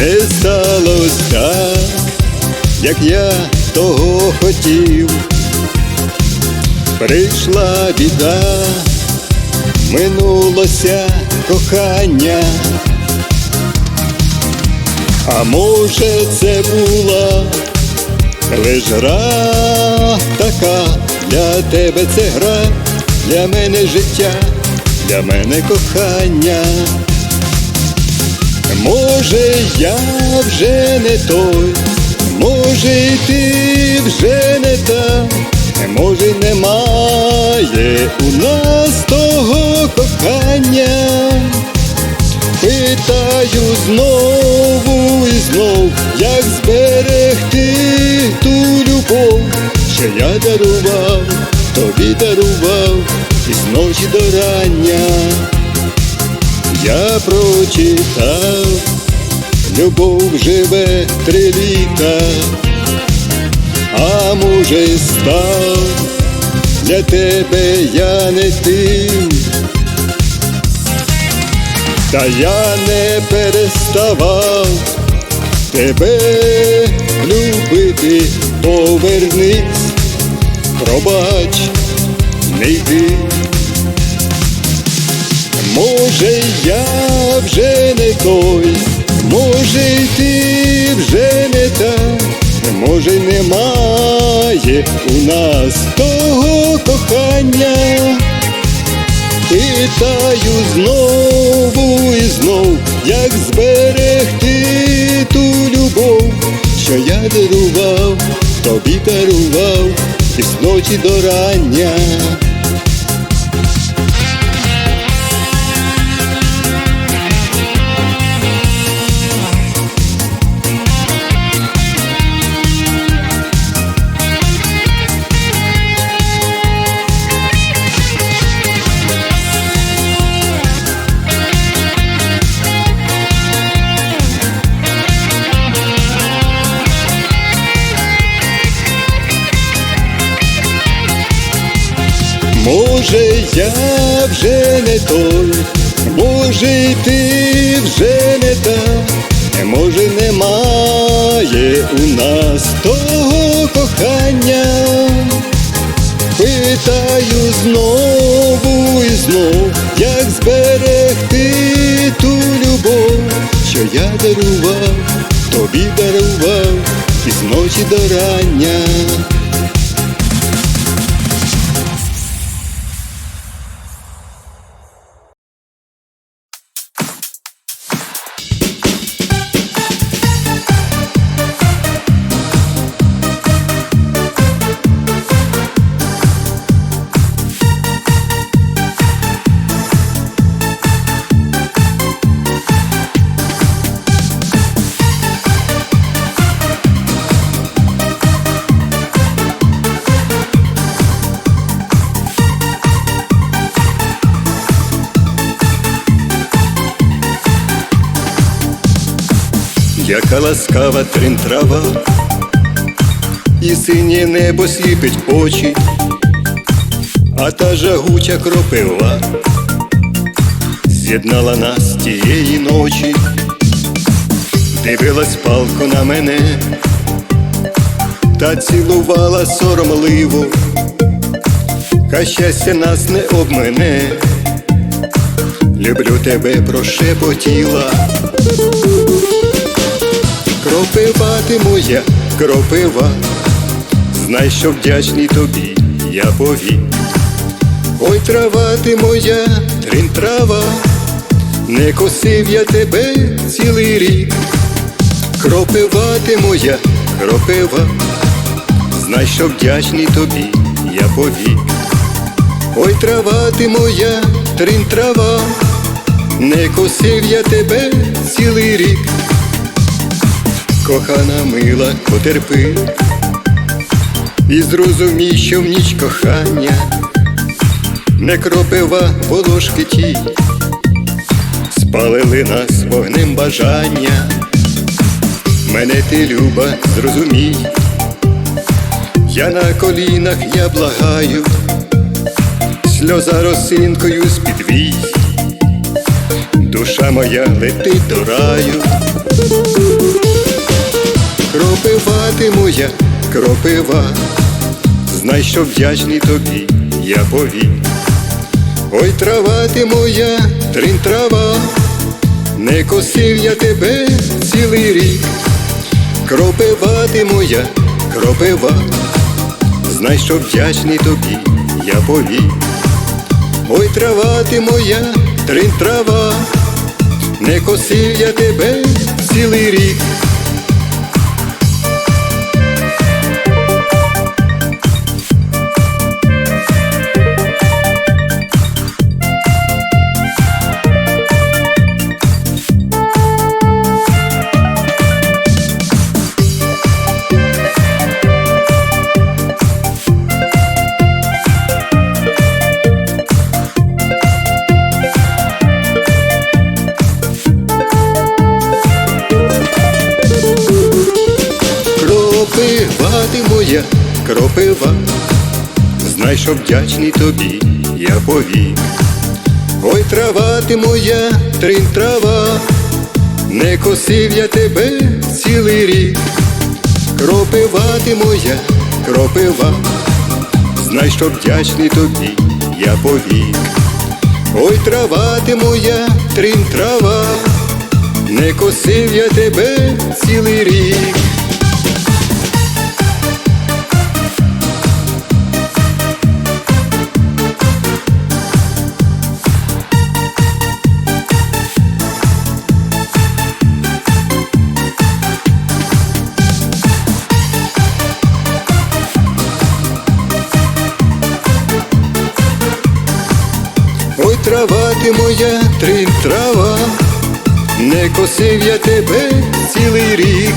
Не сталося так, як я того хотів. Прийшла біда, минулося кохання. А може це була лиш гра така, для тебе це гра, для мене життя, для мене кохання. Може, я вже не той, може, і ти вже не та, може, немає у нас того кохання. Питаю знову і знов, як зберегти ту любов, що я дарував, тобі дарував із ночі до рання. Я прочитав, любов живе три літа, а може став для тебе я не тим. Та я не переставав тебе любити, повернись, пробач, не йди. Може, я той, може, ти вже не та, може, немає у нас того кохання. Питаю знову і знов, як зберегти ту любов, що я дарував, тобі дарував із ночі до рання. Може, я вже не той, може, й ти вже не та, може, немає у нас того кохання. Питаю знову і знов, як зберегти ту любов, що я дарував, тобі дарував із ночі до рання. Яка ласкава трава, і синє небо сліпить очі, а та жагуча кропива з'єднала нас тієї ночі, дивилась палко на мене та цілувала соромливо, Хай щастя нас не обмене, люблю тебе прошепотіла. Кропива ти моя, кропива, знай, що вдячний тобі я повік. Ой, трава ти моя, трин трава, не косив я тебе цілий рік. Кропива ти моя, кропива, знай, що вдячний тобі я повік. Ой, трава ти моя, трин трава, не косив я тебе цілий рік. Кохана мила, потерпи. І зрозумій, що в ніч кохання не кропива волошки ті, спалили нас вогнем бажання. Мене ти, люба, зрозумій, я на колінах я благаю, сльоза росинкою з-під вій, душа моя летить до раю. Ти моя кропива, знай, що вдячний тобі я повік. Ой, трава ти моя, трин трава, не косив я тебе цілий рік. Кропива ти моя, кропива, знай, що вдячний тобі я повік. Ой, трава ти моя, трин трава, не косив я тебе цілий рік. Моя, кропива, знай, що вдячний тобі я повік. Ой, трава ти моя, трин трава, не косив я тебе цілий рік. Кропива ти моя, кропива, знай, що вдячний тобі я повік. Ой, трава ти моя, трин трава, не косив я тебе цілий рік. Трава ти моя, три трава, не косив я тебе цілий рік.